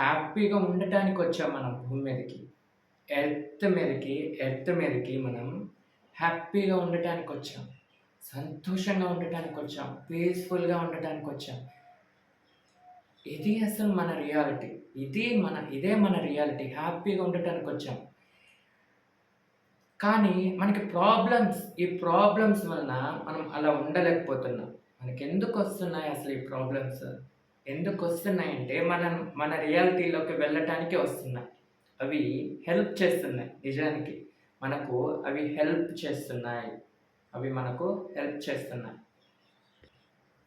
హ్యాపీగా ఉండటానికి వచ్చాం మనం భూమి మీదకి. ఎర్త్ మీదకి, ఎర్త్ మీదకి మనం హ్యాపీగా ఉండటానికి వచ్చాం సంతోషంగా ఉండటానికి వచ్చాం పీస్‌ఫుల్‌గా ఉండటానికి వచ్చాం ఇది అసలు మన రియాలిటీ. ఇది మన ఇదే మన రియాలిటీ. హ్యాపీగా ఉండటానికి వచ్చాం కానీ మనకి ప్రాబ్లమ్స్, ఈ ప్రాబ్లమ్స్ వలన మనం అలా ఉండలేకపోతున్నాం. మనకి ఎందుకు వస్తున్నాయి అసలు ఈ ప్రాబ్లమ్స్? ఎందుకు వస్తున్నాయంటే మనం మన రియాలిటీలోకి వెళ్ళటానికి వస్తున్నాయి. అవి హెల్ప్ చేస్తున్నాయి నిజానికి. మనకు అవి హెల్ప్ చేస్తున్నాయి. అవి మనకు హెల్ప్ చేస్తున్నాయి.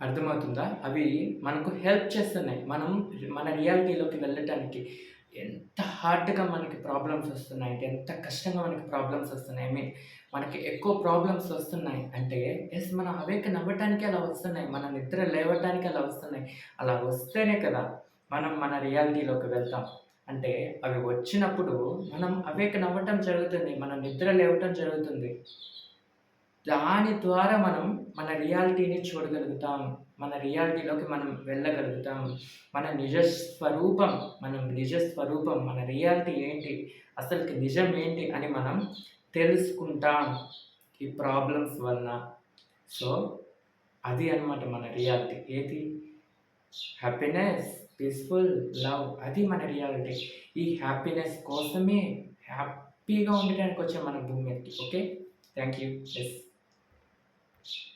అర్థమవుతుందా? అవి మనకు హెల్ప్ చేస్తున్నాయి. మనం మన రియాలిటీలోకి వెళ్ళటానికి. హార్డ్‌గా మనకి ప్రాబ్లమ్స్ వస్తున్నాయి ఎంత కష్టంగా మనకి ప్రాబ్లమ్స్ వస్తున్నాయి. ఐ మీన్ మనకి ఎక్కువ ప్రాబ్లమ్స్ వస్తున్నాయి అంటే, ఎస్ మనం అవేక నవ్వటానికి అలా వస్తున్నాయి. మన నిద్ర లేవటానికి అలా వస్తున్నాయి. అలా వస్తేనే కదా! మనం మన రియాలిటీలోకి వెళ్తాం. అంటే అవి వచ్చినప్పుడు మనం అవేక నవ్వటం జరుగుతుంది. మనం నిద్ర లేవటం జరుగుతుంది. దాని ద్వారా మనం మన రియాలిటీని చూడగలుగుతాం. మన రియాలిటీలోకి మనం వెళ్ళగలుగుతాం. మన నిజ స్వరూపం, మనం నిజ స్వరూపం, మన రియాలిటీ ఏంటి? అసలుకి నిజం ఏంటి? అని మనం తెలుసుకుంటాం. ఈ ప్రాబ్లమ్స్ వలన. సో, అది అన్నమాట మన రియాలిటీ. ఏది? హ్యాపీనెస్, పీస్‌ఫుల్, లవ్ అది మన రియాలిటీ. ఈ హ్యాపీనెస్ కోసమే హ్యాపీగా ఉండటానికొచ్చాం మన భూమి okay. Thank you. So much.